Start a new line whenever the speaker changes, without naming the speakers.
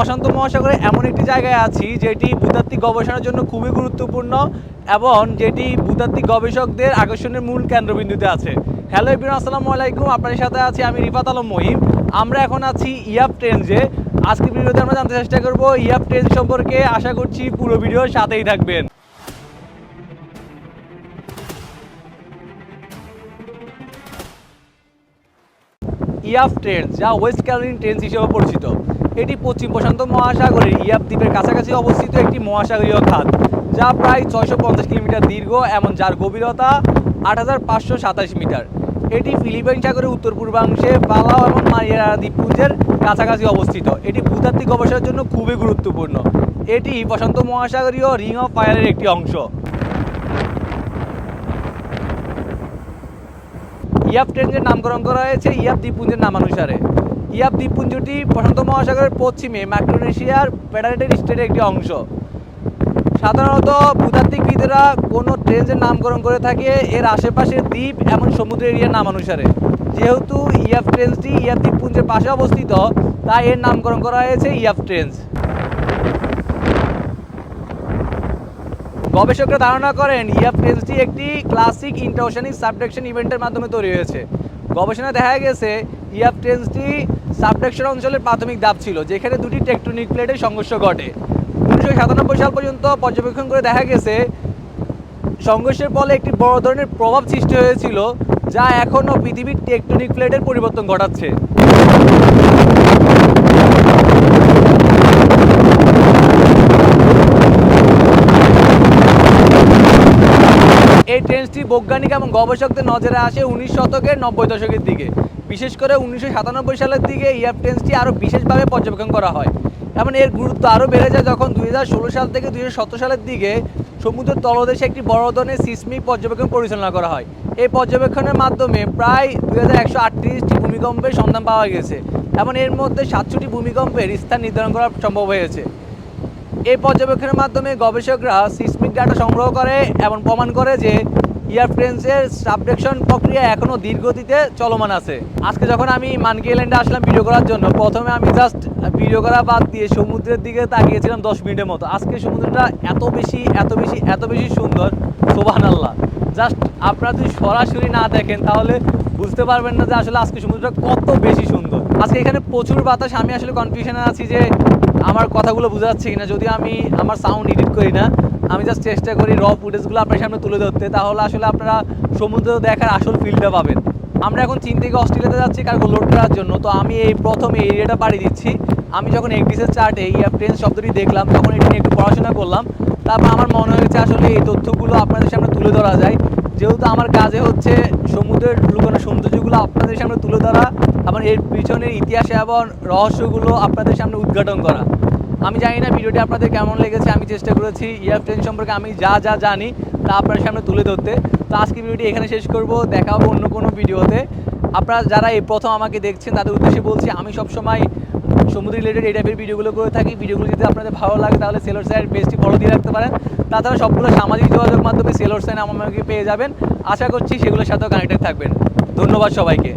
মহাসাগরে এমন একটি জায়গায় আছি যেটি ভূতাত্ত্বিক গবেষণার জন্য খুবই গুরুত্বপূর্ণ এবং যেটি ভূতাত্ত্বিক গবেষকদের আকর্ষণের মূল কেন্দ্রবিন্দুতে আছে। হ্যালো ইবিন আসসালামু আলাইকুম। আপনার সাথে আছি আমি রিফাত আলম মহিম। আমরা এখন আছি ইয়াব ট্রেনজে। আজকে ভিডিওতে আমরা জানতে চেষ্টা করব ইয়াব ট্রেন সম্পর্কে। আশা করছি পুরো ভিডিওর সাথেই থাকবেন। ইয়াফ ট্রেন, যা ওয়েস্ট ক্যারোলিন ট্রেন হিসেবে পরিচিত। এটি পশ্চিম প্রশান্ত মহাসাগরের ইয়াফ দ্বীপের কাছাকাছি অবস্থিত একটি মহাসাগরীয় খাত, যা প্রায় ছয়শো পঞ্চাশ কিলোমিটার দীর্ঘ এমন যার গভীরতা আট হাজার পাঁচশো সাতাশ মিটার। এটি ফিলিপাইন সাগরের উত্তর পূর্বাংশে পালাও এবং মারিয়ারা দ্বীপপুঞ্জের কাছাকাছি অবস্থিত। এটি ভূতাত্ত্বিক গবেষণার জন্য খুবই গুরুত্বপূর্ণ। এটি প্রশান্ত মহাসাগরীয় রিং অফ ফায়ারের একটি অংশ। ইয়াপ ট্রেনের নামকরণ করা হয়েছে ইয়াপ দ্বীপপুঞ্জের নামানুসারে। ইয়াপ দ্বীপপুঞ্জটি প্রশান্ত মহাসাগরের পশ্চিমে মাইক্রোনেশিয়ার ফেডারেটেড স্টেটের একটি অংশ। সাধারণত ভূতাত্ত্বিকবিদেরা কোনো ট্রেনের নামকরণ করে থাকে, এর আশেপাশের দ্বীপ এবং সমুদ্র এরিয়ার নাম অনুসারে। যেহেতু ইয়াপ ট্রেন্সটি ইয়াপ দ্বীপপুঞ্জের পাশে অবস্থিত, তাই এর নামকরণ করা হয়েছে ইয়াপ ট্রেন্স গবেষকরা ধারণা করেন ইয়াপ ট্রেন্সটি একটি ক্লাসিক ইন্টারওশানিক সাবডাকশন ইভেন্টের মাধ্যমে তৈরি হয়েছে। গবেষণায় দেখা গেছে ইয়াপ ট্রেন্সটি সাবডাকশন অঞ্চলের প্রাথমিক ধাপ ছিল, যেখানে দুটি টেকটনিক প্লেটের সংঘর্ষ ঘটে। উনিশশো সাতানব্বই সাল পর্যন্ত পর্যবেক্ষণ করে দেখা গেছে, সংঘর্ষের ফলে একটি বড় ধরনের প্রভাব সৃষ্টি হয়েছিল, যা এখনও পৃথিবীর টেকটনিক প্লেটের পরিবর্তন ঘটাচ্ছে। এই ট্রেনটি বৈজ্ঞানিক এবং গবেষকদের নজরে আসে উনিশ শতকের নব্বই দশকের দিকে। বিশেষ করে উনিশশো সাতানব্বই সালের দিকে ইয়ার ট্রেনটি আরও বিশেষভাবে পর্যবেক্ষণ করা হয়। এবং এর গুরুত্ব আরও বেড়ে যায় যখন দুই হাজার ষোলো সাল থেকে দুই হাজার সতেরো সালের দিকে সমুদ্রের তলদেশে একটি বড় ধরনের সিসমিক পর্যবেক্ষণ পরিচালনা করা হয়। এই পর্যবেক্ষণের মাধ্যমে প্রায় দুই আটত্রিশটি ভূমিকম্পের সন্ধান পাওয়া গেছে। এবং এর মধ্যে সাতষট্টি ভূমিকম্পের স্থান নির্ধারণ করা সম্ভব হয়েছে। এই পর্যবেক্ষণের মাধ্যমে গবেষকরা সিসমিক ডাটা সংগ্রহ করে এবং প্রমাণ করে যে ইয়ারফ্রেন্সের সাবডেকশন প্রক্রিয়া এখনও ধীরগতিতে চলমান আছে। আজকে যখন আমি মানকি আইল্যান্ডে আসলাম ভিডিও করার জন্য, প্রথমে আমি জাস্ট ভিডিও করা বাদ দিয়ে সমুদ্রের দিকে তাকিয়েছিলাম দশ মিনিটের মতো। আজকে সমুদ্রটা এত বেশি এত বেশি এত বেশি সুন্দর সোবাহান আল্লাহ জাস্ট আপনারা যদি সরাসরি না দেখেন, তাহলে বুঝতে পারবেন না যে আসলে আজকে সমুদ্রটা কত বেশি সুন্দর। আজকে এখানে প্রচুর বাতাস, আমি আসলে কনফিউশনে আছি যে আমার কথাগুলো বোঝা যাচ্ছে কিনা, যদি আমি আমার সাউন্ড এডিট করি না, আমি জাস্ট চেষ্টা করি র ফুটেজগুলো আপনার সামনে তুলে ধরতে, তাহলে আসলে আপনারা সমুদ্র দেখার আসল ফিলটা পাবেন। আমরা এখন চীন থেকে অস্ট্রেলিয়াতে যাচ্ছি কার্গো লোড করার জন্য, তো আমি এই প্রথম এরিয়াটা পাড়ি দিচ্ছি। আমি যখন এক্সিসের চার্টে এই ট্রেন শব্দটি দেখলাম, তখন এটি একটু পড়াশোনা করলাম। তারপর আমার মনে হয়েছে আসলে এই তথ্যগুলো আপনাদের সামনে তুলে ধরা যায়। যেহেতু আমার কাজে হচ্ছে সমুদ্রের লুকানো সৌন্দর্যগুলো আপনাদের সামনে তুলে ধরা এবং এর পিছনের ইতিহাস এবং রহস্যগুলো আপনাদের সামনে উদ্ঘাটন করা। আমি জানি না ভিডিওটি আপনাদের কেমন লেগেছে, আমি চেষ্টা করেছি ইয়ার ট্রেন সম্পর্কে আমি যা যা জানি তা আপনার সামনে তুলে ধরতে। তো আজকে ভিডিওটি এখানে শেষ করব, দেখা হবে অন্য কোনো ভিডিওতে। আপনারা যারা এই প্রথম আমাকে দেখছেন, তাদের উদ্দেশ্যে বলছি, আমি সবসময় সমুদ্র রিলেটেড এই টাইপের ভিডিওগুলো করে থাকি। ভিডিওগুলো যদি আপনাদের ভালো লাগে, তাহলে সেলর সাইড পেজটি ফলো দিয়ে রাখতে পারেন। তাছাড়া সবগুলো সামাজিক যোগাযোগ মাধ্যমে সেলর সাইন আমাকে পেয়ে যাবেন। আশা করছি সেগুলোর সাথেও কানেক্টেড থাকবেন। ধন্যবাদ সবাইকে।